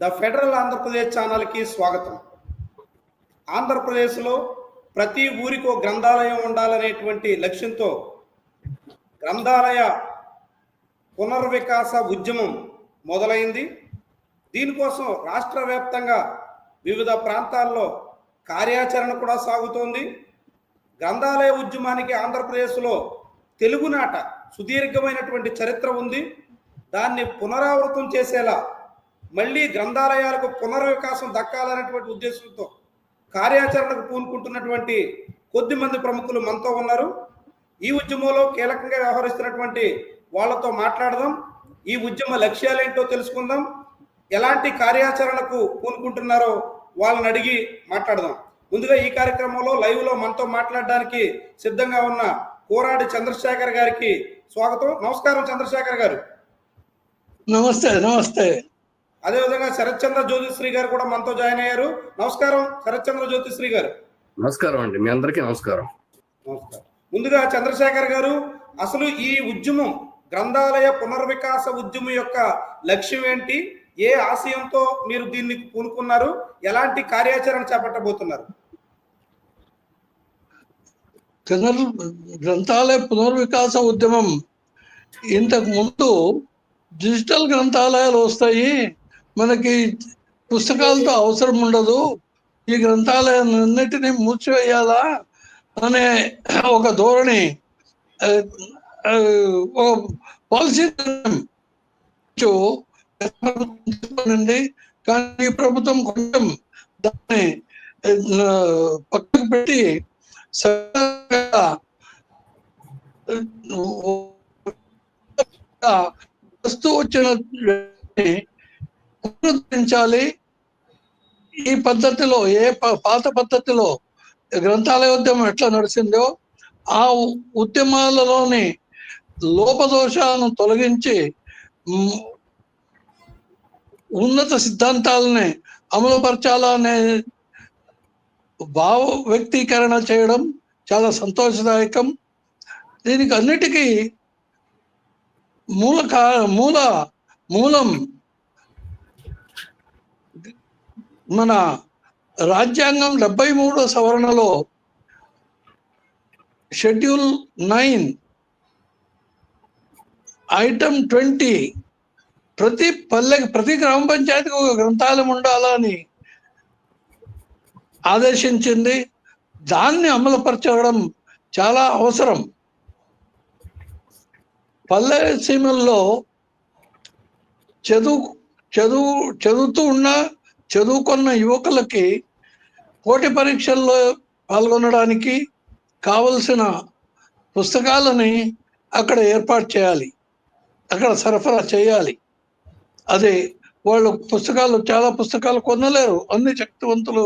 The federal Andhra Pradesh ఛానల్కి స్వాగతం. ఆంధ్రప్రదేశ్లో ప్రతి ఊరికో గ్రంథాలయం ఉండాలనేటువంటి లక్ష్యంతో గ్రంథాలయ పునర్వికాస ఉద్యమం మొదలైంది. దీనికోసం రాష్ట్ర వ్యాప్తంగా వివిధ ప్రాంతాల్లో కార్యాచరణ కూడా సాగుతోంది. గ్రంథాలయ ఉద్యమానికి ఆంధ్రప్రదేశ్లో తెలుగునాట సుదీర్ఘమైనటువంటి చరిత్ర ఉంది. దాన్ని పునరావృతం చేసేలా మళ్ళీ గ్రంథాలయాలకు పునర్వికాసం దక్కాలనేటువంటి ఉద్దేశంతో కార్యాచరణకు పూనుకుంటున్నటువంటి కొద్ది మంది ప్రముఖులు మనతో ఉన్నారు. ఈ ఉద్యమంలో కీలకంగా వ్యవహరిస్తున్నటువంటి వాళ్ళతో మాట్లాడదాం. ఈ ఉద్యమ లక్ష్యాలేంటో తెలుసుకుందాం. ఎలాంటి కార్యాచరణకు పూనుకుంటున్నారో వాళ్ళని అడిగి మాట్లాడదాం. ముందుగా ఈ కార్యక్రమంలో లైవ్లో మనతో మాట్లాడడానికి సిద్ధంగా ఉన్న కోరాడి చంద్రశేఖర్ గారికి స్వాగతం. నమస్కారం చంద్రశేఖర్ గారు. నమస్తే నమస్తే. అదేవిధంగా శరత్చంద్ర జ్యోతిశ్రీ గారు కూడా మనతో జాయిన్ అయ్యారు. నమస్కారం శరత్చంద్ర జ్యోతిశ్రీ గారు. నమస్కారం అండి. మీ అందరికీ నమస్కారం. నమస్కారం. ముందుగా చంద్రశేఖర్ గారు అసలు ఈ ఉద్యమం గ్రంథాలయ పునర్వికాస ఉద్యమం యొక్క లక్ష్యం ఏంటి? ఏ ఆశయంతో మీరు దీన్ని పూనుకున్నారు? ఎలాంటి కార్యాచరణ చేపట్టబోతున్నారు? గ్రంథాలయ పునర్వికాస ఉద్యమం ఇంతకు ముందు డిజిటల్ గ్రంథాలయాలు వస్తాయి. మనకి పుస్తకాలతో అవసరం ఉండదు. ఈ గ్రంథాలయాన్నింటినీ మూసివేయాలా అనే ఒక ధోరణి ఒక పాలసీ కానీ ఈ ప్రభుత్వం కొంచెం దాన్ని పక్కకు పెట్టి వస్తూ వచ్చిన పునరుద్ధరించాలి ఈ పద్ధతిలో ఏ ప- పాత పద్ధతిలో గ్రంథాలయ ఉద్యమం ఎట్లా నడిచిందో ఆ ఉద్యమాలలోని లోపదోషాలను తొలగించి ఉన్నత సిద్ధాంతాలని అమలుపరచాలనే భావ వ్యక్తీకరణ చేయడం చాలా సంతోషదాయకం. దీనికి అన్నిటికీ మూల కా మూల మూలం మన రాజ్యాంగం డెబ్బై మూడో సవరణలో షెడ్యూల్ నైన్ ఐటమ్ ట్వంటీ ప్రతి పల్లె ప్రతి గ్రామ పంచాయతీకి ఒక గ్రంథాలయం ఉండాలని ఆదేశించింది. దాన్ని అమలుపరచడం చాలా అవసరం. పల్లె సీమల్లో చదువు చదువు చదువుతూ ఉన్న చదువుకున్న యువకులకి పోటీ పరీక్షల్లో పాల్గొనడానికి కావలసిన పుస్తకాలని అక్కడ ఏర్పాటు చేయాలి. అక్కడ సరఫరా చేయాలి. అదే వాళ్ళు పుస్తకాలు చాలా పుస్తకాలు కొనలేరు. అన్ని శక్తివంతులు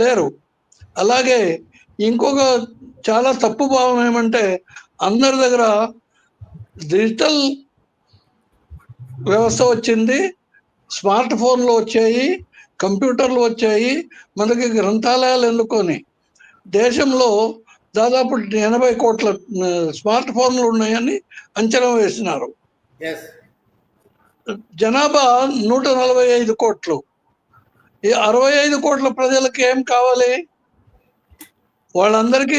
లేరు అలాగే ఇంకొక చాలా తప్పు భావం ఏమంటే అందరి దగ్గర డిజిటల్ వ్యవస్థ వచ్చింది. స్మార్ట్ ఫోన్లు వచ్చాయి కంప్యూటర్లు వచ్చాయి మనకి గ్రంథాలయాలు ఎన్నుకొని. దేశంలో దాదాపు ఎనభై కోట్ల స్మార్ట్ ఫోన్లు ఉన్నాయని అంచనా వేసినారు. జనాభా నూట నలభై ఐదు కోట్లు. ఈ అరవై ఐదు కోట్ల ప్రజలకు ఏం కావాలి? వాళ్ళందరికీ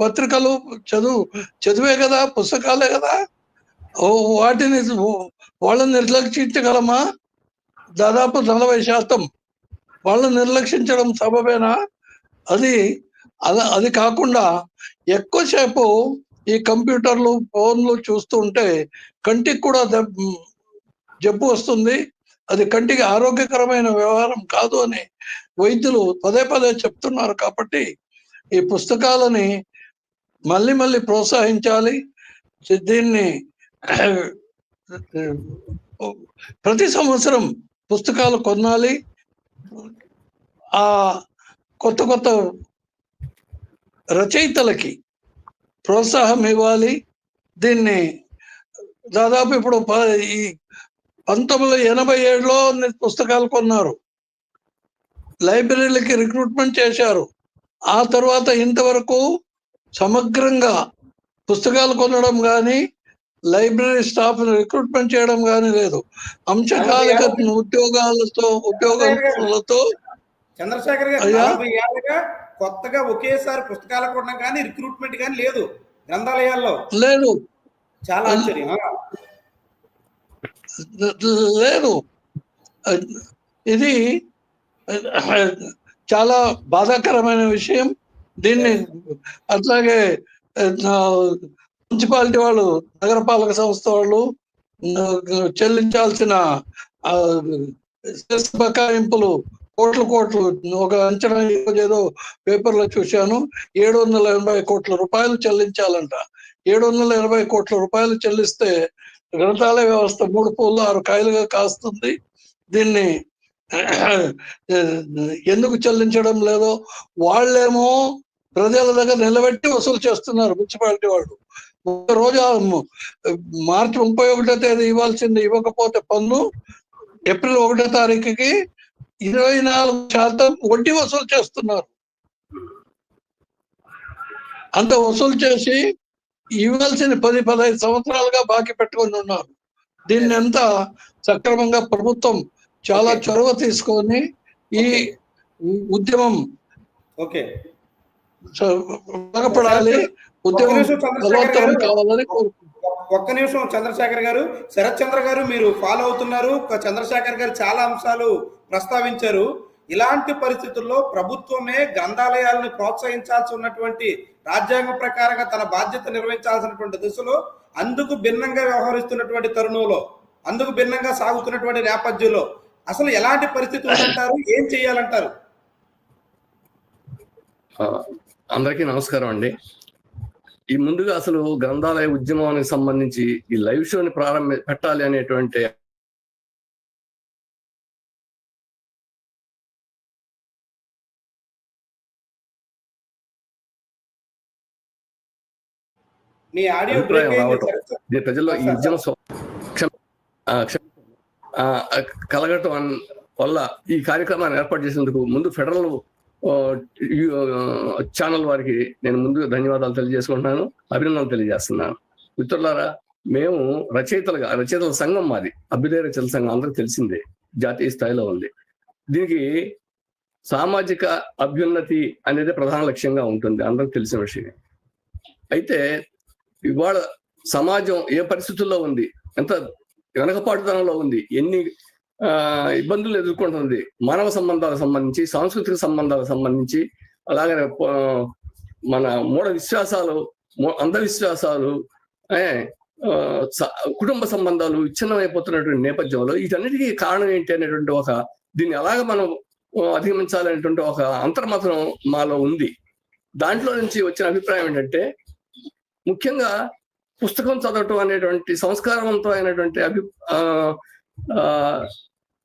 పత్రికలు చదువు చదివే కదా పుస్తకాలే కదా. వాటిని వాళ్ళని నిర్లక్షించగలమా దాదాపు నలభై శాతం వాళ్ళు నిర్లక్షించడం సబబేనా? అది అది కాకుండా ఎక్కువసేపు ఈ కంప్యూటర్లు ఫోన్లు చూస్తూ ఉంటే కంటికి కూడా జబ్బు వస్తుంది. అది కంటికి ఆరోగ్యకరమైన వ్యవహారం కాదు అని వైద్యులు పదే పదే చెప్తున్నారు కాబట్టి ఈ పుస్తకాలని మళ్ళీ మళ్ళీ ప్రోత్సహించాలి. దీన్ని ప్రతి సంవత్సరం పుస్తకాలు కొనాలి. ఆ కొత్త కొత్త రచయితలకి ప్రోత్సాహం ఇవ్వాలి. దీన్ని దాదాపు ఇప్పుడు ప- ఈ పంతొమ్మిది వందల ఎనభై ఏడులో పుస్తకాలు కొన్నారు. లైబ్రరీలకి రిక్రూట్మెంట్ చేశారు. ఆ తర్వాత ఇంతవరకు సమగ్రంగా పుస్తకాలు కొనడం కానీ లైబ్రరీ స్టాఫ్ రిక్రూట్మెంట్ చేయడం కానీ లేదు. అంశకాలిక ఉద్యోగాలతో ఉద్యోగాలతో చంద్రశేఖర్ గారు కొత్తగా ఒకేసారి పుస్తకాల కొనడం కానీ రిక్రూట్మెంట్ కానీ లేదు గ్రంథాలయాల్లో. లేదు. చాలా ఆశ్చర్యం. లేదు. ఇది చాలా బాధాకరమైన విషయం. దీన్ని అట్లాగే మున్సిపాలిటీ వాళ్ళు నగరపాలక సంస్థ వాళ్ళు చెల్లించాల్సిన బకాయింపులు కోట్ల కోట్లు ఒక అంచనా ఏదో పేపర్లో చూశాను ఏడు వందల ఎనభై కోట్ల రూపాయలు చెల్లించాలంట. ఏడు వందల ఎనభై కోట్ల రూపాయలు చెల్లిస్తే గ్రంథాలయ వ్యవస్థ మూడు పూలు ఆరు కాయలుగా కాస్తుంది. దీన్ని ఎందుకు చెల్లించడం లేదో వాళ్ళేమో ప్రజల దగ్గర నిలబెట్టి వసూలు చేస్తున్నారు మున్సిపాలిటీ వాళ్ళు. ఒక రోజు మార్చి ముప్పై ఒకటో తేదీ ఇవ్వాల్సింది ఇవ్వకపోతే పన్ను ఏప్రిల్ ఒకటో తారీఖుకి ఇరవై నాలుగు శాతం వడ్డీ వసూలు చేస్తున్నారు. అంత వసూలు చేసి ఇవ్వాల్సిన పది పదహైదు సంవత్సరాలుగా బాకీ పెట్టుకొని ఉన్నారు. దీన్ని ఎంత సక్రమంగా ప్రభుత్వం చాలా చొరవ తీసుకొని ఈ ఉద్యమం ఓకే. ఒక్క నిమిషం చంద్రశేఖర్ గారు. కావాలని కోరుకుంటున్నాను ఒక్క నిమిషం చంద్రశేఖర్ గారు శరత్ చంద్ర గారు మీరు ఫాలో అవుతున్నారు. ఒక చంద్రశేఖర్ గారు చాలా అంశాలు ప్రస్తావించారు. ఇలాంటి పరిస్థితుల్లో ప్రభుత్వమే గ్రంథాలయాలను ప్రోత్సహించాల్సి ఉన్నటువంటి రాజ్యాంగ ప్రకారంగా తన బాధ్యత నిర్వహించాల్సినటువంటి దిశలో అందుకు భిన్నంగా వ్యవహరిస్తున్నటువంటి తరుణంలో అందుకు భిన్నంగా సాగుతున్నటువంటి నేపథ్యంలో అసలు ఎలాంటి పరిస్థితి ఉందంటారు? ఏం చేయాలంటారు? ఆ, అందరికీ నమస్కారం అండి. ఈ ముందుగా అసలు గ్రంథాలయ ఉద్యమానికి సంబంధించి ఈ లైవ్ షోని ప్రారంభ పెట్టాలి అనేటువంటి అభిప్రాయం రావటం. ప్రజల్లో ఈ ఉద్యమ కలగటం వల్ల ఈ కార్యక్రమాన్ని ఏర్పాటు చేసేందుకు ముందు ఫెడరల్ ఛానల్ వారికి నేను ముందుగా ధన్యవాదాలు తెలియజేసుకుంటున్నాను అభినందనలు తెలియజేస్తున్నాను. మిత్రులారా మేము రచయితలుగా రచయితల సంఘం మాది అభ్యుదయ రచయితల సంఘం అందరికి తెలిసిందే జాతీయ స్థాయిలో ఉంది. దీనికి సామాజిక అభ్యున్నతి అనేది ప్రధాన లక్ష్యంగా ఉంటుంది అందరికి తెలిసిన విషయం అయితే ఇవాళ సమాజం ఏ పరిస్థితుల్లో ఉంది ఎంత వెనకపాటుతనంలో ఉంది ఎన్ని ఇబ్బందులు ఎదుర్కొంటుంది. మానవ సంబంధాలకు సంబంధించి సాంస్కృతిక సంబంధాలకు సంబంధించి అలాగే మన మూఢ విశ్వాసాలు మూ- అంధవిశ్వాసాలు ఆ, స- కుటుంబ సంబంధాలు విచ్ఛిన్నమైపోతున్నటువంటి నేపథ్యంలో వీటన్నిటికీ కారణం ఏంటి అనేటువంటి ఒక దీన్ని ఎలాగ మనం అధిగమించాలనేటువంటి ఒక అంతర్మతం మాలో ఉంది. దాంట్లో నుంచి వచ్చిన అభిప్రాయం ఏంటంటే ముఖ్యంగా పుస్తకం చదవటం అనేటువంటి సంస్కారవంతమైనటువంటి అభి ఆ,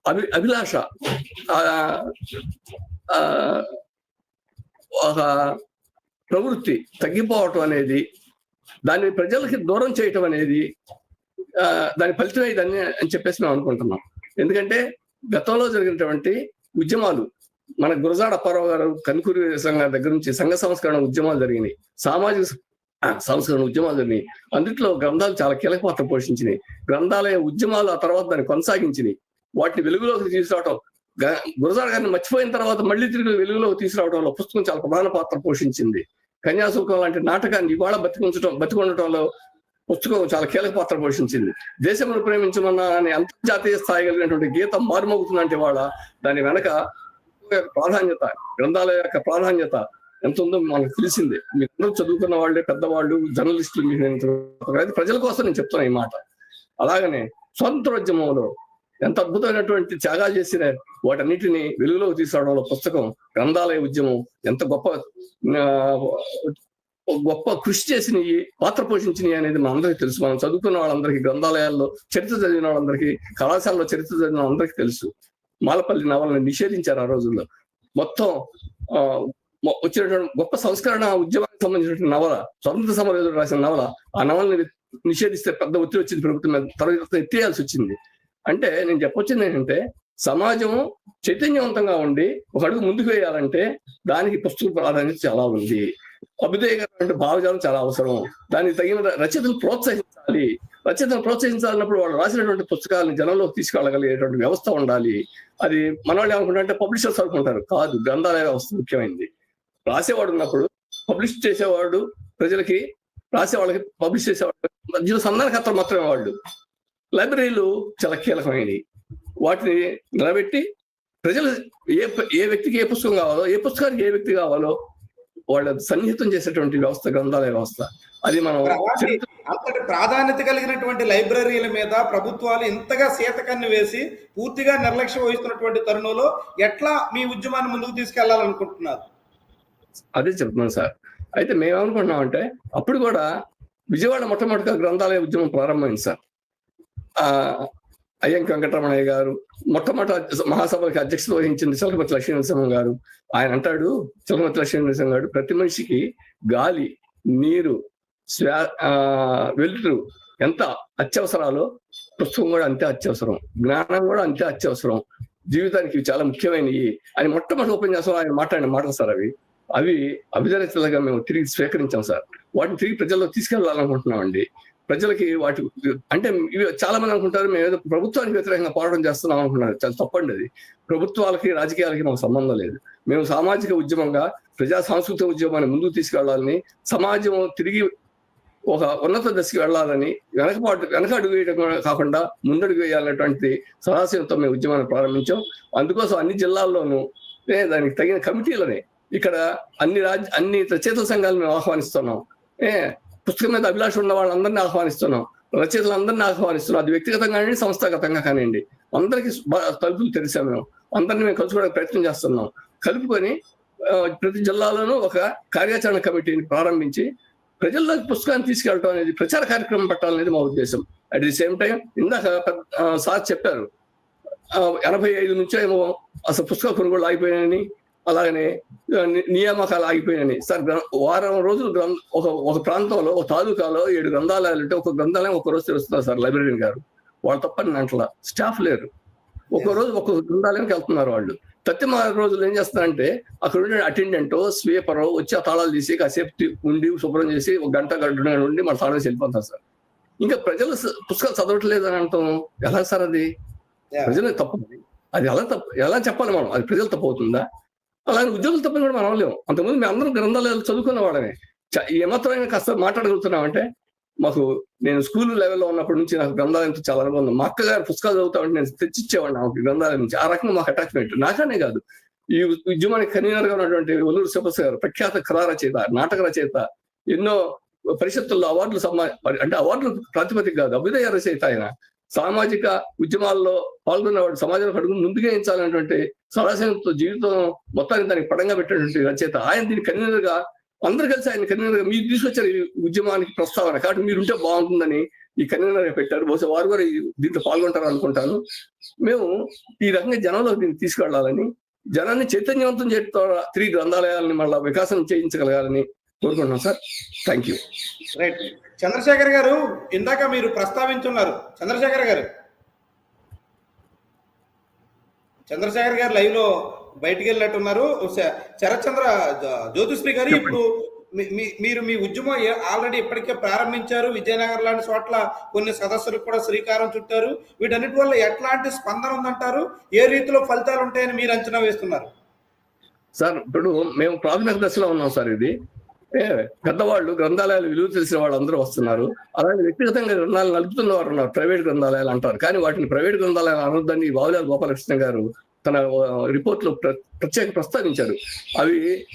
అభి అభిలాష ఒక ప్రవృత్తి తగ్గిపోవటం అనేది దాన్ని ప్రజలకి దూరం చేయటం అనేది దాని ఫలితమే ఇదని అని చెప్పేసి మేము అనుకుంటున్నాం. ఎందుకంటే గతంలో జరిగినటువంటి ఉద్యమాలు మన గురజాడ అప్పారావు గారు కనుకూరి సంఘ దగ్గర నుంచి సంఘ సంస్కరణ ఉద్యమాలు జరిగినాయి. సామాజిక సంస్కరణ ఉద్యమాలు జరిగినాయి. అందుట్లో గ్రంథాలు చాలా కీలక పాత్ర పోషించినాయి. గ్రంథాలయ ఉద్యమాలు ఆ తర్వాత దాన్ని కొనసాగించినాయి. వాటిని వెలుగులోకి తీసుకురావటం. గురజాడ గారిని మర్చిపోయిన తర్వాత మళ్ళీ తిరిగి వెలుగులోకి తీసుకురావడంలో పుస్తకం చాలా ప్రధాన పాత్ర పోషించింది. కన్యాశుల్కం లాంటి నాటకాన్ని ఇవాళ బతికించడం బతికుండటంలో పుస్తకం చాలా కీలక పాత్ర పోషించింది. దేశమును ప్రేమించమన్నా అని అంతర్జాతీయ స్థాయి కలిగినటువంటి గీతం మారుమోగుతుందంటే వాళ్ళ దాని వెనక యొక్క ప్రాధాన్యత గ్రంథాలయ యొక్క ప్రాధాన్యత ఎంత ఉందో మనకు తెలిసిందే. మీరందరూ చదువుకున్న వాళ్ళే పెద్దవాళ్ళు జర్నలిస్టులు మీకు ప్రజల కోసం నేను చెప్తున్నా ఈ మాట. అలాగనే స్వంతోద్యమంలో ఎంత అద్భుతమైనటువంటి త్యాగాలు చేసిన వాటన్నిటిని వెలుగులోకి తీసుకురావడంలో పుస్తకం గ్రంథాలయ ఉద్యమం ఎంత గొప్ప గొప్ప కృషి చేసినవి పాత్ర పోషించినవి అనేది మనందరికీ తెలుసు. మనం చదువుకున్న వాళ్ళందరికీ గ్రంథాలయాల్లో చరిత్ర చదివిన వాళ్ళందరికీ కళాశాలలో చరిత్ర చదివిన వాళ్ళందరికీ తెలుసు. మాలపల్లి నవలని నిషేధించారు ఆ రోజుల్లో. మొత్తం ఆ, వచ్చినటువంటి గొప్ప సంస్కరణ ఉద్యమానికి సంబంధించినటువంటి నవల స్వతంత్ర సమరయోధుడు రాసిన నవల ఆ నవలని నిషేధిస్తే పెద్ద ఒత్తిడి వచ్చింది. ప్రభుత్వం మీద తర్వాత ఎత్తేయాల్సి వచ్చింది. అంటే నేను చెప్పొచ్చింది ఏంటంటే సమాజం చైతన్యవంతంగా ఉండి ఒక అడుగు ముందుకు వేయాలంటే దానికి పుస్తక ప్రాధాన్యత చాలా ఉంది. అభ్యుదయకరమైన భావజాలం చాలా అవసరం. దానికి తగిన రచయితను ప్రోత్సహించాలి. రచయితను ప్రోత్సహించాలన్నప్పుడు వాళ్ళు రాసినటువంటి పుస్తకాలను జనంలోకి తీసుకెళ్ళగలిగేటువంటి వ్యవస్థ ఉండాలి. అది మన వాళ్ళు ఏమనుకుంటారంటే పబ్లిషర్స్ అనుకుంటారు. కాదు గ్రంథాలయ వ్యవస్థ ముఖ్యమైనది రాసేవాడు ఉన్నప్పుడు పబ్లిష్ చేసేవాడు ప్రజలకి రాసేవాళ్ళకి పబ్లిష్ చేసేవాడు. మధ్యలో సంధానకర్తలు మాత్రమే వాళ్ళు. లైబ్రరీలు చాలా కీలకమైనవి. వాటిని నిలబెట్టి ప్రజలు ఏ ఏ వ్యక్తికి ఏ పుస్తకం కావాలో ఏ పుస్తకానికి ఏ వ్యక్తి కావాలో వాళ్ళ సన్నిహితం చేసేటువంటి వ్యవస్థ గ్రంథాలయ వ్యవస్థ. అది మనం అంతటి ప్రాధాన్యత కలిగినటువంటి లైబ్రరీల మీద ప్రభుత్వాలు ఇంతగా సీతకన్ను వేసి పూర్తిగా నిర్లక్ష్యం వహిస్తున్నటువంటి తరుణంలో ఎట్లా మీ ఉద్యమాన్ని ముందుకు తీసుకెళ్ళాలనుకుంటున్నారు? అదే చెప్తున్నాను సార్. అయితే మేము ఏమనుకుంటున్నామంటే అప్పుడు కూడా విజయవాడ మొట్టమొదటిగా గ్రంథాలయ ఉద్యమం ప్రారంభమైంది సార్. అయ్యంకి వెంకటరమణయ్య గారు మొట్టమొదటి మహాసభలకు అధ్యక్షత వహించింది చిలకపతి లక్ష్మీనరసింహం గారు. ఆయన అంటాడు చిలకపతి లక్ష్మీనరసింహం గారు ప్రతి మనిషికి గాలి నీరు శ్వా ఆ, వెలుతురు ఎంత అత్యవసరాలో పుస్తకం కూడా అంతే అత్యవసరం జ్ఞానం కూడా అంతే అత్యవసరం జీవితానికి ఇవి చాలా ముఖ్యమైనవి అని మొట్టమొదటి ఉపన్యాసం ఆయన మాట్లాడిన మాటలు సార్ అవి. అవి అభిదరితలుగా మేము తిరిగి స్వీకరించాం సార్. వాటిని తిరిగి ప్రజల్లో తీసుకెళ్ళాలనుకుంటున్నామండి. ప్రజలకి వాటి అంటే ఇవి చాలా మంది అనుకుంటారు మేము ఏదో ప్రభుత్వానికి వ్యతిరేకంగా పోరాటం చేస్తున్నాం అనుకుంటున్నారు. చాలా తప్పండి అది. ప్రభుత్వాలకి రాజకీయాలకి మాకు సంబంధం లేదు. మేము సామాజిక ఉద్యమంగా ప్రజా సాంస్కృతిక ఉద్యమాన్ని ముందుకు తీసుకెళ్ళాలని సమాజం తిరిగి ఒక ఉన్నత దశకి వెళ్ళాలని వెనకపాటు వెనక అడుగు వేయడం కాకుండా ముందడుగు వేయాలనేటువంటి సదాశయంతో మేము ఉద్యమాన్ని ప్రారంభించాం. అందుకోసం అన్ని జిల్లాల్లోనూ ఏ దానికి తగిన కమిటీలని ఇక్కడ అన్ని రాజ్య అన్ని రచయిత సంఘాలు మేము ఆహ్వానిస్తున్నాం. ఏ పుస్తకం మీద అభిలాష ఉన్న వాళ్ళందరినీ ఆహ్వానిస్తున్నాం. రచయితలందరినీ ఆహ్వానిస్తున్నాం. అది వ్యక్తిగతంగా కానివ్వండి సంస్థాగతంగా కానివ్వండి. అందరికీ తలుపులు తెరిచాం మేము. అందరినీ మేము కలుసుకోవడానికి ప్రయత్నం చేస్తున్నాం. కలుపుకొని ప్రతి జిల్లాలోనూ ఒక కార్యాచరణ కమిటీని ప్రారంభించి ప్రజల్లోకి పుస్తకాన్ని తీసుకెళ్ళడం అనేది ప్రచార కార్యక్రమం పెట్టాలనేది మా ఉద్దేశం. అట్ ది సేమ్ టైం ఇందాక సార్ చెప్పారు. ఎనభై ఐదు నుంచో ఏమో అసలు పుస్తక కొనుగోలు ఆగిపోయాయని అలాగనే నియామకాలు ఆగిపోయాయని సార్ వారం రోజులు గ్రం ఒక ఒక ప్రాంతంలో ఒక తాలూకాలో ఏడు గ్రంథాలయాలు ఉంటే ఒక గ్రంథాలయం ఒక రోజు తెరుస్తున్నారు సార్ లైబ్రరీన్ గారు. వాళ్ళు తప్పని అంటలా. స్టాఫ్ లేరు. ఒక రోజు ఒక్కొక్క గ్రంథాలయానికి వెళ్తున్నారు వాళ్ళు. తత్తిమ రోజులు ఏం చేస్తారంటే అక్కడ ఉండే అటెండెంట్ స్వీపర్ వచ్చి ఆ తాళాలు తీసి కాసేపు ఉండి శుభ్రం చేసి ఒక గంట గంట ఉండి మన తాళం వేసి వెళ్ళిపోతారు సార్. ఇంకా ప్రజలు పుస్తకాలు చదవట్లేదు అని అంటాం. ఎలా సార్ అది. ప్రజలు తప్పు. అది ఎలా తప్పు? ఎలా చెప్పాలి మనం? అది ప్రజలు తప్పు అవుతుందా? అలాగే ఉద్యోగులు తప్పని కూడా మనం అనలేము. అంతకుముందు మేము అందరం గ్రంథాలయాలు చదువుకున్న వాళ్ళమే చ- ఏమాత్రమైనా కాస్త మాట్లాడగలుగుతున్నామంటే మాకు నేను స్కూల్ లెవెల్లో ఉన్నప్పటి నుంచి నాకు గ్రంథాలయంతో చాలా అనుభవం మా అక్కగారు పుస్తకాలు చదువుతా ఉంటే నేను తెచ్చిచ్చేవాడిని ఆమెకి గ్రంథాలయం నుంచి. ఆ రకంగా మాకు అటాచ్మెంట్ నాకనే కాదు. ఈ ఉద్యమానికి కన్వీనర్గా ఉన్నటువంటి ఒల్లూరు శివప్రసాద్ గారు ప్రఖ్యాత కళా రచయిత నాటక రచయిత ఎన్నో పరిషత్తుల్లో అవార్డులు సమా అంటే అవార్డులు ప్రాతిపదిక కాదు అభ్యుదయ రచయిత ఆయన. సామాజిక ఉద్యమాల్లో పాల్గొన్నవాడు సమాజంలో అడుగు ముందుగా ఎంచాలనేటువంటి సదాశయంతో జీవితం మొత్తానికి దానికి పడంగా పెట్టినటువంటి రచయిత ఆయన దీన్ని కన్వీనర్గా అందరు కలిసి ఆయన కన్వీనర్గా మీరు తీసుకొచ్చారు ఈ ఉద్యమానికి ప్రస్తావన. కాబట్టి మీరు ఉంటే బాగుంటుందని ఈ కన్వీనర్ పెట్టారు. బహుశా వారు కూడా దీంట్లో పాల్గొంటారు అనుకుంటాను. మేము ఈ రకంగా జనంలో దీన్ని తీసుకెళ్ళాలని జనాన్ని చైతన్యవంతం చేయడం ద్వారా త్రీ గ్రంథాలయాలని మళ్ళా వికాసం చేయించగలగాలని కోరుకుంటున్నాం sir. Thank you right Chandrasekhar garu ఇందాక మీరు ప్రస్తావించున్నారు. చంద్రశేఖర్ గారు. చంద్రశేఖర్ గారు లైవ్లో బయటికి వెళ్ళినట్టున్నారు. శరత్చంద్ర జ్యోతిశ్రీ గారు ఇప్పుడు మీరు మీ ఉద్యమం ఆల్రెడీ ఇప్పటికే ప్రారంభించారు. విజయనగరం లాంటి చోట్ల కొన్ని సదస్సులకు కూడా శ్రీకారం చుట్టారు. వీటన్నిటి వల్ల ఎట్లాంటి స్పందన ఉందంటారు? ఏ రీతిలో ఫలితాలు ఉంటాయని మీరు అంచనా వేస్తున్నారు? సార్ ఇప్పుడు మేము ప్రాథమిక దశలో ఉన్నాం సార్ ఇది. పెద్దవాళ్ళు గ్రంథాలయాలు విలువ తెలిసిన వాళ్ళందరూ వస్తున్నారు. అలాగే వ్యక్తిగతంగా గ్రంథాలు నలుపుతున్న వారు ఉన్నారు. ప్రైవేట్ గ్రంథాలయాలు అంటారు. కానీ వాటిని ప్రైవేట్ గ్రంథాలయాలు అనొద్దని బావులాల గోపాలకృష్ణ గారు తన రిపోర్ట్లో ప్రత్యేక ప్రస్తావించారు. అవి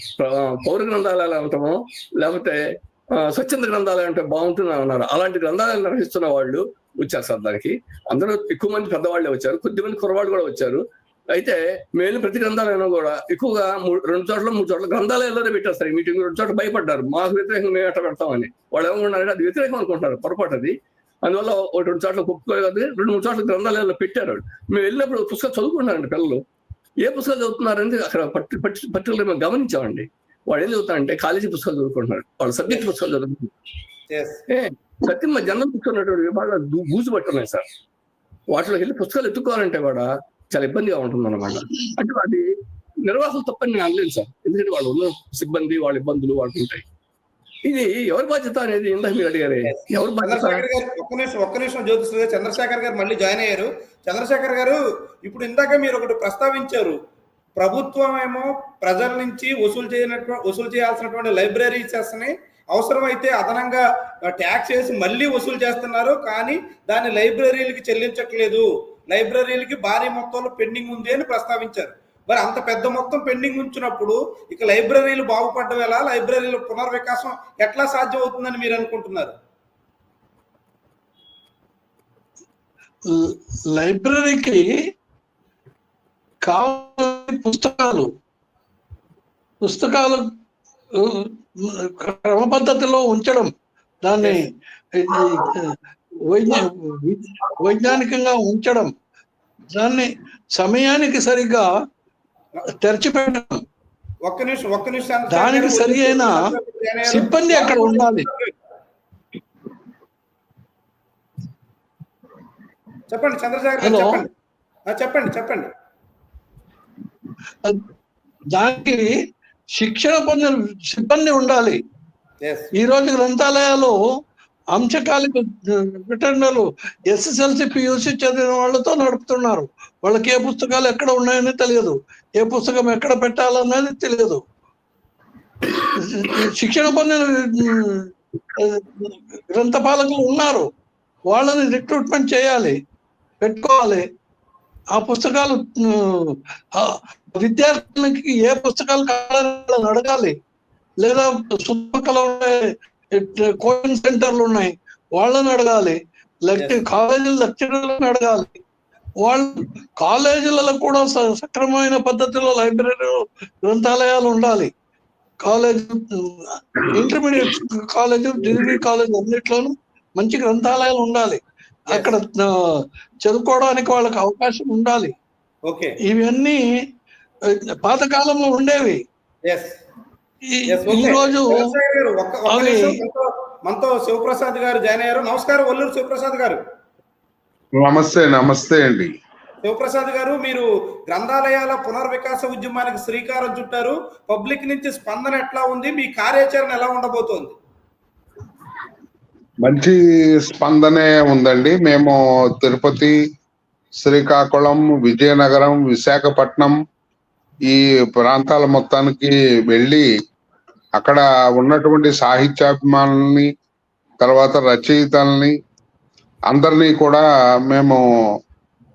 పౌర గ్రంథాలయాలు అంటామో లేకపోతే స్వచ్ఛంద గ్రంథాలయం అంటే బాగుంటుంది అన్నారు. అలాంటి గ్రంథాలయాలు నిర్వహిస్తున్న వాళ్ళు వచ్చారు సార్ దానికి. అందరూ ఎక్కువ మంది పెద్దవాళ్ళే వచ్చారు. కొద్దిమంది కురవాళ్ళు కూడా వచ్చారు. అయితే మేము ప్రతి గ్రంథాలయం కూడా ఎక్కువగా రెండు చోట్ల మూడు చోట్ల గ్రంథాలయాల్లోనే పెట్టారు సార్ ఈ మీటింగ్ రెండు చోట్ల భయపడ్డారు. మాకు వ్యతిరేకంగా మేము ఎట్లా పెడతామని. వాళ్ళు ఏమనుకుంటారంటే అది వ్యతిరేకం అనుకుంటారు పొరపాటు అది. అందువల్ల ఒక రెండు చోట్ల ఒప్పుకోలేదు రెండు మూడు చోట్ల గ్రంథాలయాల్లో పెట్టారు. మేము వెళ్ళినప్పుడు పుస్తకం చదువుకుంటారండి పిల్లలు. ఏ పుస్తకాలు చదువుతున్నారని అక్కడ పట్టి పట్టి పర్టికులర్ మేము గమనించామండి. వాళ్ళు ఏం చదువుతారంటే కాలేజీ పుస్తకాలు చదువుకుంటున్నారు. వాళ్ళు సబ్జెక్ట్ పుస్తకాలు చదువుకుంటున్నారు. సత్యం మా జనం పుచ్చుకున్నటువంటి విభాగాలు బూజు పట్టున్నాయి సార్. వాటిలోకి వెళ్ళి పుస్తకాలు ఎత్తుకోవాలంటే కూడా చాలా ఇబ్బందిగా ఉంటుంది అనమాట అంటే అది నిర్వాహకులు తప్పని నేను అనలేను సార్. ఎందుకంటే వాళ్ళు ఉన్న సిబ్బంది వాళ్ళ ఇబ్బందులు వాళ్ళకు ఉంటాయి. ఇది ఎవరి బాధ్యత అనేది ఇందాక మీరు అడిగారే? ఎవరి బాధ్యత? ఒక్క నిమిషం ఒక్క నిమిషం జ్యోతిష్ చంద్రశేఖర్ గారు మళ్ళీ జాయిన్ అయ్యారు. చంద్రశేఖర్ గారు ఇప్పుడు ఇందాక మీరు ఒకటి ప్రస్తావించారు. ప్రభుత్వం ఏమో ప్రజల నుంచి వసూలు చేయనటువంటి వసూలు చేయాల్సినటువంటి లైబ్రరీ చేస్తని అవసరమైతే అదనంగా ట్యాక్స్ వేసి మళ్ళీ వసూలు చేస్తున్నారు. కానీ దాన్ని లైబ్రరీలకి చెల్లించట్లేదు. లైబ్రరీలకి భారీ మొత్తంలో పెండింగ్ ఉంది అని ప్రస్తావించారు. మరి అంత పెద్ద మొత్తం పెండింగ్ ఉంచినప్పుడు ఇక లైబ్రరీలు బాగుపడడం ఎలా? లైబ్రరీల పునర్వికాసం ఎట్లా సాధ్యం అవుతుందని మీరు అనుకుంటున్నారు? లైబ్రరీకి కావాలి పుస్తకాలు పుస్తకాలు క్రమ పద్ధతిలో ఉంచడం దాన్ని వైజ్ఞానికంగా ఉంచడం దాన్ని సమయానికి సరిగ్గా తెరచిపెట్టడం. ఒక్క నిమిషం ఒక్క నిమిషం దానికి సరి అయిన సిబ్బంది అక్కడ ఉండాలి. చెప్పండి చంద్రశేఖర్ హలో. చెప్పండి. చెప్పండి చెప్పండి. దానికి శిక్షణ పొందిన సిబ్బంది ఉండాలి. ఈ రోజు గ్రంథాలయాలు అంశకాలిక రిటర్నర్లు ఎస్ఎస్ఎల్సి పియూసి చదివిన వాళ్ళతో నడుపుతున్నారు. వాళ్ళకి ఏ పుస్తకాలు ఎక్కడ ఉన్నాయని తెలియదు. ఏ పుస్తకం ఎక్కడ పెట్టాలన్నది తెలియదు. శిక్షణ పొందిన గ్రంథపాలకులు ఉన్నారు. వాళ్ళని రిక్రూట్మెంట్ చేయాలి పెట్టుకోవాలి. ఆ పుస్తకాలు విద్యార్థులకి ఏ పుస్తకాలు కావాలని అడగాలి. లేదా చుట్టుపక్కల ఉండే కోచింగ్ సెంటర్లు ఉన్నాయి. వాళ్ళని అడగాలి. లెక్చర్ కాలేజీ లెక్చరర్లను అడగాలి. వాళ్ళు కాలేజీలలో కూడా సక్రమమైన పద్ధతిలో లైబ్రరీ గ్రంథాలయాలు ఉండాలి. College intermediate college degree college అన్నిట్లోనూ మంచి గ్రంథాలయాలు ఉండాలి. అక్కడ చదువుకోవడానికి వాళ్ళకి అవకాశం ఉండాలి. ఓకే ఇవన్నీ పాతకాలంలో ఉండేవి. ఎస్ ఈ- ఎస్ ఈ రోజు చంద్రశేఖర్ గారు ఒక్క ఒక్క అవి- నిమిషం మనతో- మనతో శివప్రసాద్ గారు జాయిన్ అయ్యారు. నమస్కారం ఒల్లూరు శివప్రసాద్ గారు. నమస్తే నమస్తే అండి. శివప్రసాద్ గారు మీరు గ్రంథాలయాల పునర్వికాస ఉద్యమానికి శ్రీకారం చుట్టారు. పబ్లిక్ నుంచి స్పందన ఎట్లా ఉంది? మీ కార్యాచరణ ఎలా ఉండబోతోంది? మంచి స్పందనే ఉందండి. మేము తిరుపతి శ్రీకాకుళం విజయనగరం విశాఖపట్నం ఈ ప్రాంతాల మొత్తానికి వెళ్ళి అక్కడ ఉన్నటువంటి సాహిత్యాభిమానుల్ని తర్వాత రచయితల్ని అందరినీ కూడా మేము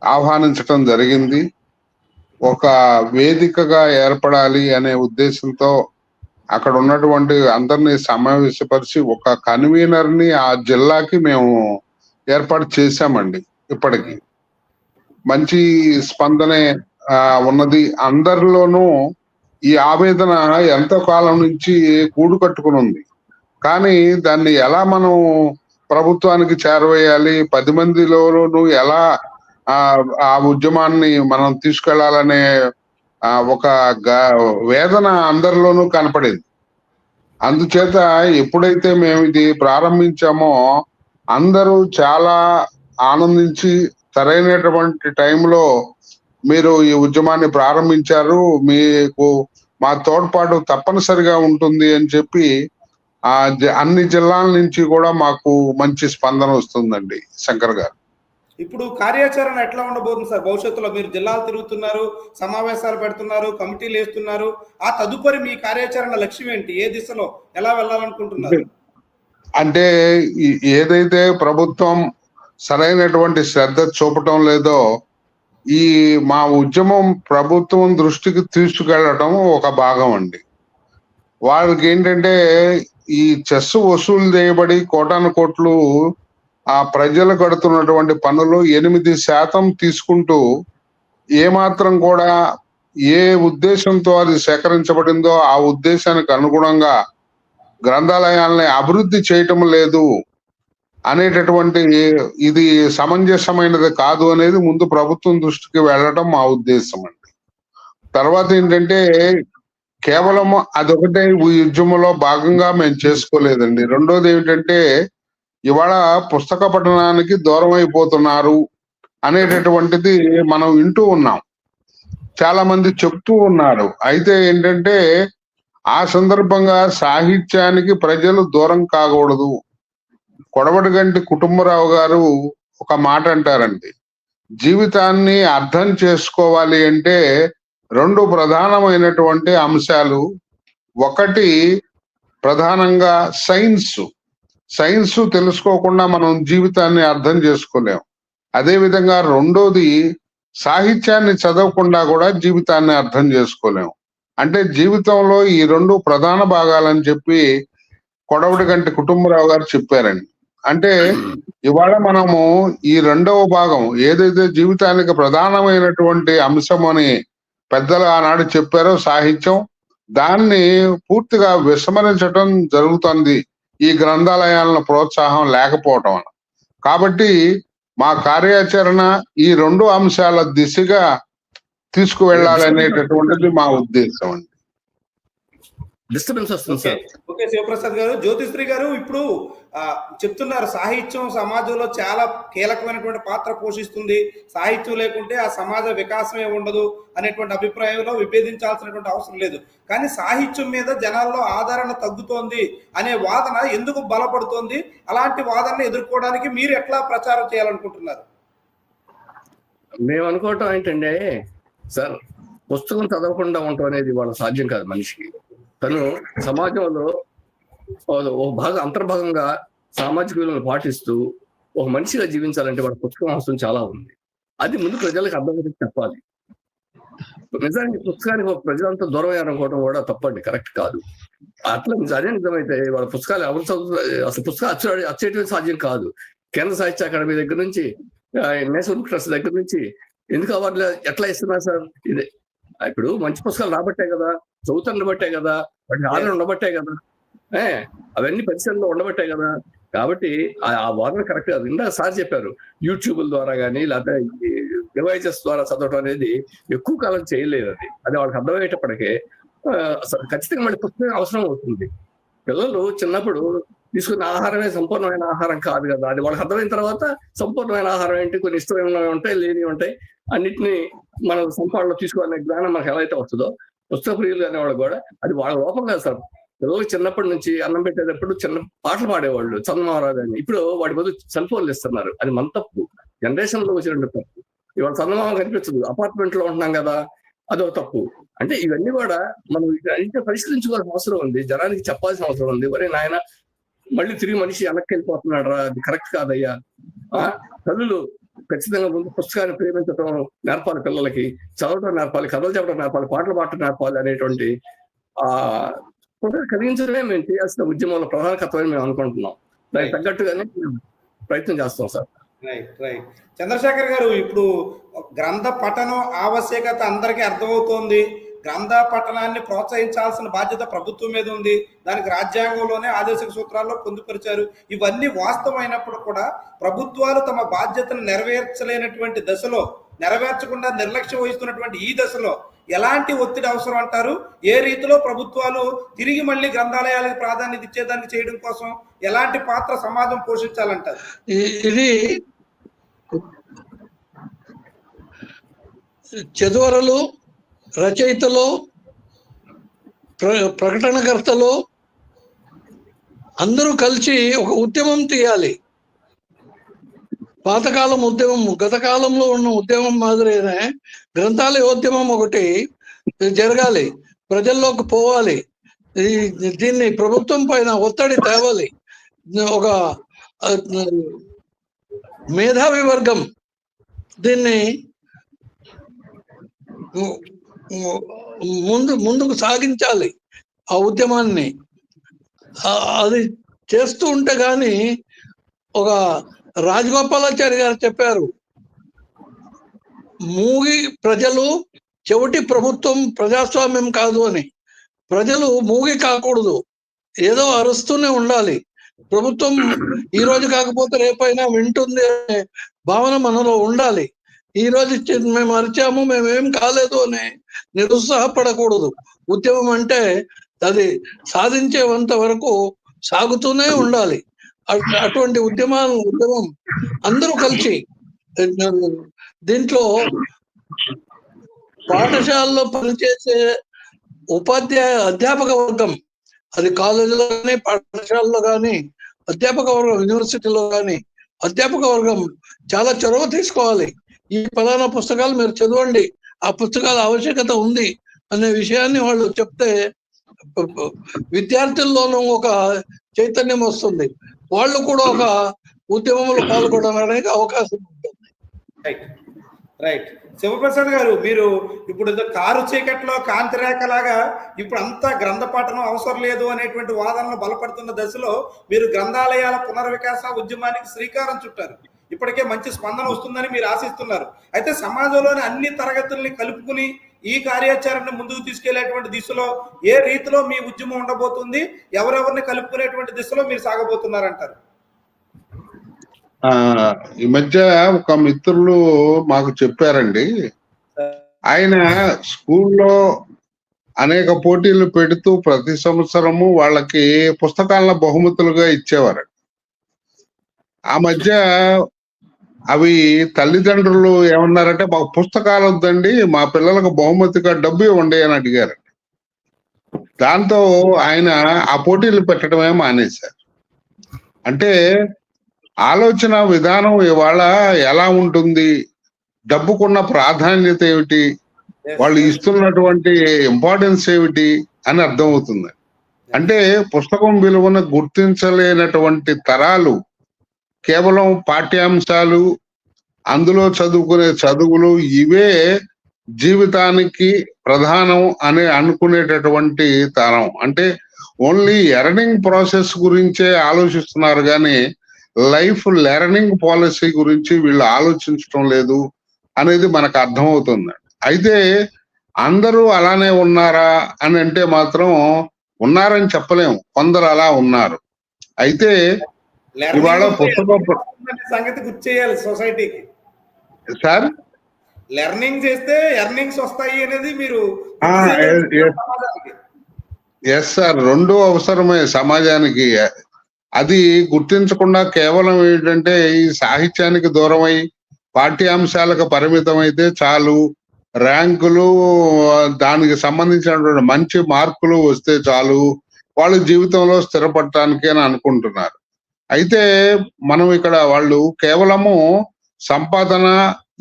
ఆహ్వానించటం జరిగింది. ఒక వేదికగా ఏర్పడాలి అనే ఉద్దేశంతో అక్కడ ఉన్నటువంటి అందరినీ సమావేశపరిచి ఒక కన్వీనర్ని ఆ జిల్లాకి మేము ఏర్పాటు చేశామండి ఇప్పటికి. మంచి స్పందనే ఉన్నది. అందరిలోనూ ఈ ఆవేదన ఎంతో కాలం నుంచి కూడు కట్టుకుని ఉంది. కానీ దాన్ని ఎలా మనం ప్రభుత్వానికి చేరవేయాలి? పది మందిలోనూ ఎలా ఆ ఉద్యమాన్ని మనం తీసుకెళ్ళాలనే ఒక గ- వేదన అందరిలోనూ కనపడింది. అందుచేత ఎప్పుడైతే మేము ఇది ప్రారంభించామో అందరూ చాలా ఆనందించి సరైనటువంటి టైంలో మీరు ఈ ఉద్యమాన్ని ప్రారంభించారు మీకు మా తోడ్పాటు తప్పనిసరిగా ఉంటుంది అని చెప్పి ఆ అన్ని జిల్లాల నుంచి కూడా మాకు మంచి స్పందన వస్తుందండి శంకర్ గారు. ఇప్పుడు కార్యాచరణ ఎట్లా ఉండబోతుంది సార్? భవిష్యత్తులో మీరు జిల్లాలు తిరుగుతున్నారు సమావేశాలు పెడుతున్నారు కమిటీలు వేస్తున్నారు ఆ తదుపరి మీ కార్యాచరణ లక్ష్యం ఏంటి? ఏ దిశలో ఎలా వెళ్ళాలనుకుంటున్నారు? అంటే ఏదైతే ప్రభుత్వం సరైనటువంటి శ్రద్ధ చూపటం లేదో ఈ మా ఉద్యమం ప్రభుత్వం దృష్టికి తీసుకెళ్ళడం ఒక భాగం అండి. వాళ్ళకి ఏంటంటే ఈ చెస్ వసూలు చేయబడి కోటాను కోట్లు ఆ ప్రజలు కడుతున్నటువంటి పనులు ఎనిమిది శాతం తీసుకుంటూ ఏమాత్రం కూడా ఏ ఉద్దేశంతో అది సేకరించబడిందో ఆ ఉద్దేశానికి అనుగుణంగా గ్రంథాలయాల్ని అభివృద్ధి చేయటం లేదు. అనేటటువంటి ఇది సమంజసమైనది కాదు అనేది ముందు ప్రభుత్వం దృష్టికి వెళ్ళటం మా ఉద్దేశం అండి. తర్వాత ఏంటంటే కేవలం అదొకటే ఉద్యమంలో భాగంగా మేము చేసుకోలేదండి. రెండోది ఏమిటంటే ఇవాళ పుస్తక పఠనానికి దూరం అయిపోతున్నారు అనేటటువంటిది మనం వింటూ ఉన్నాం. చాలా మంది చెప్తూ ఉన్నారు. అయితే ఏంటంటే ఆ సందర్భంగా సాహిత్యానికి ప్రజలు దూరం కాకూడదు. కొడవటిగంటి కుటుంబరావు గారు ఒక మాట అంటారండి. జీవితాన్ని అర్థం చేసుకోవాలి అంటే రెండు ప్రధానమైనటువంటి అంశాలు. ఒకటి ప్రధానంగా సైన్స్. సైన్స్ తెలుసుకోకుండా మనం జీవితాన్ని అర్థం చేసుకోలేం. అదే విధంగా రెండోది సాహిత్యాన్ని చదవకుండా కూడా జీవితాన్ని అర్థం చేసుకోలేం. అంటే జీవితంలో ఈ రెండు ప్రధాన భాగాలని చెప్పి కొడవటి గంటి కుటుంబరావు గారు చెప్పారండి. అంటే ఇవాళ మనము ఈ రెండవ భాగం ఏదైతే జీవితానికి ప్రధానమైనటువంటి అంశం అని పెద్దలు ఆనాడు చెప్పారో సాహిత్యం దాన్ని పూర్తిగా విస్మరించటం జరుగుతుంది ఈ గ్రంథాలయాలను ప్రోత్సాహం లేకపోవటం కాబట్టి మా కార్యాచరణ ఈ రెండు అంశాల దిశగా తీసుకువెళ్ళాలనేటటువంటిది మా ఉద్దేశం అండి. డిస్టర్బెన్స్ వస్తుంది సార్ ఓకే శివప్రసాద్ గారు. జ్యోతిశ్రీ గారు ఇప్పుడు చెప్తున్నారు సాహిత్యం సమాజంలో చాలా కీలకమైనటువంటి పాత్ర పోషిస్తుంది. సాహిత్యం లేకుంటే ఆ సమాజ వికాసమే ఉండదు అనేటువంటి అభిప్రాయంలో విభేదించాల్సినటువంటి అవసరం లేదు. కానీ సాహిత్యం మీద జనాల్లో ఆదరణ తగ్గుతోంది అనే వాదన ఎందుకు బలపడుతోంది? అలాంటి వాదనను ఎదుర్కోవడానికి మీరు ఎట్లా ప్రచారం చేయాలనుకుంటున్నారు? మేము అనుకోవటం ఏంటంటే సార్ పుస్తకం చదవకుండా ఉండటం అనేది వాళ్ళ సాధ్యం కాదు మనిషికి. తను సమాజంలో ఓ- ఒక భాగం అంతర్భాగంగా సామాజిక విలువలు పాటిస్తూ ఒక మనిషిగా జీవించాలంటే వాళ్ళ పుస్తకం అవసరం చాలా ఉంది. అది ముందు ప్రజలకు అర్థమయ్యేది చెప్పాలి. నిజానికి పుస్తకానికి ప్రజలంతా దూరం అయ్యారనుకోవడం కూడా తప్పండి కరెక్ట్ కాదు. అట్లా అదే నిజమైతే వాళ్ళ పుస్తకాలు ఎవరు చదువుతారు అసలు పుస్తకాలు అచ్చు అచ్చేయటమే సాధ్యం కాదు. కేంద్ర సాహిత్య అకాడమీ దగ్గర నుంచి నేషనల్ ట్రస్ట్ దగ్గర నుంచి ఎందుకు అవార్డులు ఎట్లా ఇస్తున్నారు సార్? ఇది ఇప్పుడు మంచి పుస్తకాలు రాబట్టే కదా చదువుతాను బట్టే కదా వాటికి ఆదరణ ఉండబట్టే కదా. ఏ అవన్నీ పరిశీలనలో ఉండబట్టే కదా. కాబట్టి ఆ- వాదన కరెక్ట్ కాదు. ఇందాక సార్ చెప్పారు యూట్యూబ్ ద్వారా కానీ లేకపోతే డివైజెస్ ద్వారా చదవడం అనేది ఎక్కువ కాలం చేయలేదు అది. అది వాళ్ళకి అర్థమయ్యేటప్పటికే ఖచ్చితంగా మళ్ళీ పుస్తకం అవసరం అవుతుంది. పిల్లలు చిన్నప్పుడు తీసుకున్న ఆహారమే సంపూర్ణమైన ఆహారం కాదు కదా. అది వాళ్ళకి అర్థమైన తర్వాత సంపూర్ణమైన ఆహారం ఏంటి? కొన్ని ఇష్టమైనవి ఉంటాయి లేనివి ఉంటాయి. అన్నిటిని మనం సంపాదనలో తీసుకోవాలనే జ్ఞానం మనకు ఎలా అయితే వస్తుందో పుస్తక ప్రియులు అనేవాళ్ళు కూడా అది వాళ్ళ లోపం కాదు సార్. పిల్లలు చిన్నప్పటి నుంచి అన్నం పెట్టేటప్పుడు చిన్న పాటలు పాడేవాళ్ళు చందమారాజు అని ఇప్పుడు వాడి బదులు సెల్ ఫోన్లు ఇస్తున్నారు. అది మన తప్పు. జనరేషన్లో వచ్చిన తప్పు. ఇవాళ చందమామ కనిపించదు అపార్ట్మెంట్లో ఉంటున్నాం కదా అదో తప్పు. అంటే ఇవన్నీ కూడా మనం ఇంకా పరిష్కరించుకోవాల్సిన అవసరం ఉంది. జనానికి చెప్పాల్సిన అవసరం ఉంది. ఒరే నాయన మళ్ళీ తిరిగి మనిషి వెనక్కి వెళ్ళిపోతున్నాడు రా అది కరెక్ట్ కాదయ్యా. తల్లులు ఖచ్చితంగా ముందు పుస్తకాన్ని ప్రేమించడం నేర్పాలి పిల్లలకి చదవడం నేర్పాలి కథలు చెప్పడం నేర్పాలి పాటలు పాడటం నేర్పాలి అనేటువంటి ఆ కలిగించడమే మేము చేయాల్సిన ఉద్యమంలో ప్రధాన కథమని మేము అనుకుంటున్నాం. దానికి తగ్గట్టుగానే మేము ప్రయత్నం చేస్తాం సార్. రైట్ రైట్ చంద్రశేఖర్ గారు ఇప్పుడు గ్రంథ పఠనం ఆవశ్యకత అందరికీ అర్థమవుతోంది. గ్రంథ పఠనాన్ని ప్రోత్సహించాల్సిన బాధ్యత ప్రభుత్వం మీద ఉంది. దానికి రాజ్యాంగంలోనే ఆదేశక సూత్రాల్లో పొందుపరిచారు. ఇవన్నీ వాస్తవమైనప్పుడు కూడా ప్రభుత్వాలు తమ బాధ్యతను నెరవేర్చలేనటువంటి దశలో నెరవేర్చకుండా నిర్లక్ష్యం వహిస్తున్నటువంటి ఈ దశలో ఎలాంటి ఒత్తిడి అవసరం అంటారు? ఏ రీతిలో ప్రభుత్వాలు తిరిగి మళ్ళీ గ్రంథాలయాలకు ప్రాధాన్యత ఇచ్చేదానికి చేయడం కోసం ఎలాంటి పాత్ర సమాజం పోషించాలంటారు? ఇది చదువరలు రచయితలో ప్ర ప్రకటనకర్తలో అందరూ కలిసి ఒక ఉద్యమం తీయాలి. పాతకాలం ఉద్యమం గత కాలంలో ఉన్న ఉద్యమం మాదిరినే గ్రంథాలయ ఉద్యమం ఒకటి జరగాలి. ప్రజల్లోకి పోవాలి. దీన్ని ప్రభుత్వం పైన ఒత్తిడి తేవాలి. ఒక మేధావి వర్గం దీన్ని ముందు ముందుకు సాగించాలి ఆ ఉద్యమాన్ని. అది చేస్తూ ఉంటే కానీ ఒక రాజగోపాలాచారి గారు చెప్పారు మూగి ప్రజలు చెవిటి ప్రభుత్వం ప్రజాస్వామ్యం కాదు అని. ప్రజలు మూగి కాకూడదు. ఏదో అరుస్తూనే ఉండాలి. ప్రభుత్వం ఈ రోజు కాకపోతే రేపైనా వింటుంది అనే భావన మనలో ఉండాలి. ఈ రోజు మేము అరిచాము మేమేం కాలేదు అని నిరుత్సాహపడకూడదు. ఉద్యమం అంటే అది సాధించేంత వరకు సాగుతూనే ఉండాలి. అటువంటి ఉద్యమాలు ఉద్యమం అందరూ కలిసి దీంట్లో పాఠశాలలో పనిచేసే ఉపాధ్యాయ అధ్యాపక వర్గం అది కాలేజీలో కానీ పాఠశాలలో కానీ అధ్యాపక వర్గం యూనివర్సిటీలో కానీ అధ్యాపక వర్గం చాలా చొరవ తీసుకోవాలి. ఈ ప్రధాన పుస్తకాలు మీరు చదవండి. ఆ పుస్తకాల ఆవశ్యకత ఉంది అనే విషయాన్ని వాళ్ళు చెప్తే విద్యార్థుల్లోనూ ఒక చైతన్యం వస్తుంది. వాళ్ళు కూడా ఒక ఉద్యమంలో పాల్గొనడానికి అవకాశం ఉంటుంది. రైట్. రైట్. శివప్రసాద్ గారు మీరు ఇప్పుడు ఏదో కారు చీకట్లో కాంతిరేఖలాగా ఇప్పుడు అంతా గ్రంథ పఠనం అవసరం లేదు అనేటువంటి వాదనలు బలపడుతున్న దశలో మీరు గ్రంథాలయాల పునర్వికాస ఉద్యమానికి శ్రీకారం చుట్టారు. ఇప్పటికే మంచి స్పందన వస్తుందని మీరు ఆశిస్తున్నారు. అయితే సమాజంలోని అన్ని తరగతుల్ని కలుపుకుని ఈ కార్యాచరణను ముందుకు తీసుకెళ్ళేటువంటి దిశలో ఏ రీతిలో మీ ఉద్యమం ఉండబోతుంది ఎవరెవరిని కలుపుకునేటువంటి దిశలో మీరు సాగబోతున్నారంటారు? ఆ, ఈ మధ్య ఒక మిత్రులు మాకు చెప్పారండి. ఆయన స్కూల్లో అనేక పోటీలు పెడుతూ ప్రతి సంవత్సరము వాళ్ళకి పుస్తకాలను బహుమతులుగా ఇచ్చేవారు. ఆ మధ్య అవి తల్లిదండ్రులు ఏమన్నారంటే మాకు పుస్తకాలు వద్దండి మా పిల్లలకు బహుమతిగా డబ్బు ఇవ్వండి అని అడిగారు. దాంతో ఆయన ఆ పోటీలు పెట్టడమే మానేశారు. అంటే ఆలోచన విధానం ఇవాళ ఎలా ఉంటుంది? డబ్బుకున్న ప్రాధాన్యత ఏమిటి? వాళ్ళు ఇస్తున్నటువంటి ఇంపార్టెన్స్ ఏమిటి? అని అర్థమవుతుంది. అంటే పుస్తకం విలువను గుర్తించలేనటువంటి తరాలు కేవలం పాఠ్యాంశాలు అందులో చదువుకునే చదువులు ఇవే జీవితానికి ప్రధానం అని అనుకునేటటువంటి తరం. అంటే ఓన్లీ ఎర్నింగ్ ప్రాసెస్ గురించే ఆలోచిస్తున్నారు కానీ లైఫ్ లెర్నింగ్ పాలసీ గురించి వీళ్ళు ఆలోచించడం లేదు అనేది మనకు అర్థమవుతుంది. అయితే అందరూ అలానే ఉన్నారా అని అంటే మాత్రం ఉన్నారని చెప్పలేము కొందరు అలా ఉన్నారు. అయితే ఇవాళ పుస్తకం సంగతి గుర్తు చేయాలి సొసైటీకి. సార్? లెర్నింగ్ చేస్తే ఎర్నింగ్స్ వస్తాయి అనేది మీరు. ఎస్ సార్ రెండు అవసరమే సమాజానికి. అది గుర్తించకుండా కేవలం ఏంటంటే ఈ సాహిత్యానికి దూరమై పాఠ్యాంశాలకు పరిమితం అయితే చాలు. ర్యాంకులు దానికి సంబంధించినటువంటి మంచి మార్కులు వస్తే చాలు. వాళ్ళు జీవితంలో స్థిరపడటానికి అని అనుకుంటున్నారు. అయితే మనం ఇక్కడ వాళ్ళు కేవలము సంపాదన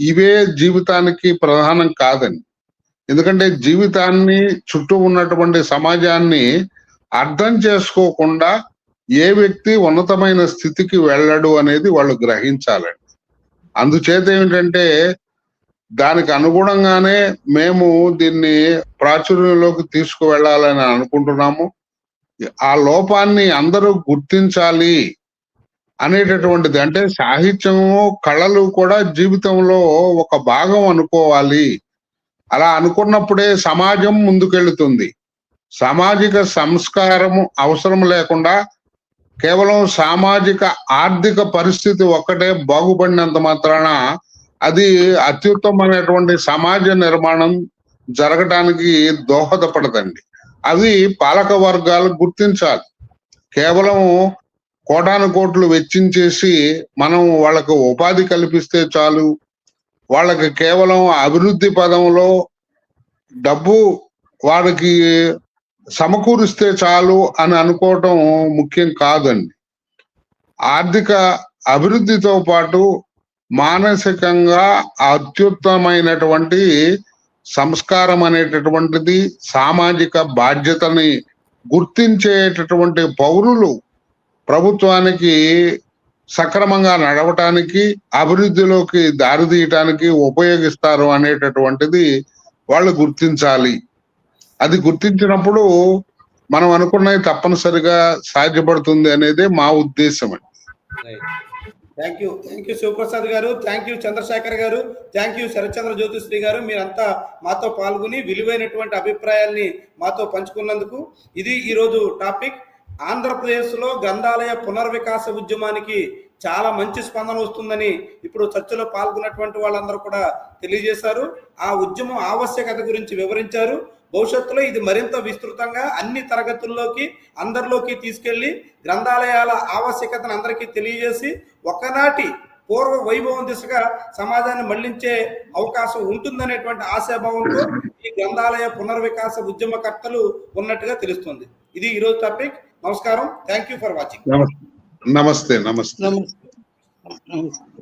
ఇవే జీవితానికి ప్రధానం కాదండి ఎందుకంటే జీవితాన్ని చుట్టూ ఉన్నటువంటి సమాజాన్ని అర్థం చేసుకోకుండా ఏ వ్యక్తి ఉన్నతమైన స్థితికి వెళ్ళడు అనేది వాళ్ళు గ్రహించాలండి. అందుచేత ఏమిటంటే దానికి అనుగుణంగానే మేము దీన్ని ప్రాచుర్యంలోకి తీసుకువెళ్ళాలని అనుకుంటున్నాము. ఆ లోపాన్ని అందరూ గుర్తించాలి. అనేటటువంటిది. అంటే సాహిత్యము కళలు కూడా జీవితంలో ఒక భాగం అనుకోవాలి. అలా అనుకున్నప్పుడే సమాజం ముందుకెళ్తుంది. సామాజిక సంస్కారము అవసరం లేకుండా కేవలం సామాజిక ఆర్థిక పరిస్థితి ఒక్కటే బాగుపడినంత మాత్రాన అది అత్యుత్తమైనటువంటి సమాజ నిర్మాణం జరగటానికి దోహదపడదండి. అవి పాలక వర్గాలు గుర్తించాలి. కేవలం కోటాను కోట్లు వెచ్చించేసి మనం వాళ్ళకు ఉపాధి కల్పిస్తే చాలు. వాళ్ళకి కేవలం అభివృద్ధి పదంలో డబ్బు వాళ్ళకి సమకూరిస్తే చాలు అని అనుకోవటం ముఖ్యం కాదండి. ఆర్థిక అభివృద్ధితో పాటు మానసికంగా అత్యుత్తమైనటువంటి సంస్కారం అనేటటువంటిది సామాజిక బాధ్యతని గుర్తించేటటువంటి పౌరులు ప్రభుత్వానికి సక్రమంగా నడవటానికి అభివృద్ధిలోకి దారితీయటానికి ఉపయోగిస్తారు అనేటటువంటిది వాళ్ళు గుర్తించాలి. అది గుర్తించినప్పుడు మనం అనుకున్నది తప్పనిసరిగా సాధ్యపడుతుంది అనేది మా ఉద్దేశం అండి. Thank you thank you Shivaprasad garu. Thank you Chandrasekhar గారు. థ్యాంక్ యూ శరత్చంద్ర జ్యోతిశ్రీ గారు. మీరంతా మాతో పాల్గొని విలువైనటువంటి అభిప్రాయాల్ని మాతో పంచుకున్నందుకు ఇది ఈరోజు టాపిక్. ఆంధ్రప్రదేశ్లో గ్రంథాలయ పునర్వికాస ఉద్యమానికి చాలా మంచి స్పందన వస్తుందని ఇప్పుడు చర్చలో పాల్గొన్నటువంటి వాళ్ళందరూ కూడా తెలియజేశారు. ఆ ఉద్యమం ఆవశ్యకత గురించి వివరించారు. భవిష్యత్తులో ఇది మరింత విస్తృతంగా అన్ని తరగతుల్లోకి అందరిలోకి తీసుకెళ్ళి గ్రంథాలయాల ఆవశ్యకతను అందరికీ తెలియజేసి ఒకనాటి పూర్వ వైభవం దిశగా సమాజాన్ని మళ్ళించే అవకాశం ఉంటుందనేటువంటి ఆశాభావంతో ఈ గ్రంథాలయ పునర్వికాస ఉద్యమకర్తలు ఉన్నట్టుగా తెలుస్తుంది. ఇది ఈరోజు టాపిక్. నమస్కారం. థ్యాంక్ యూ ఫర్ వాచింగ్ నమస్తే. నమస్తే. నమస్తే.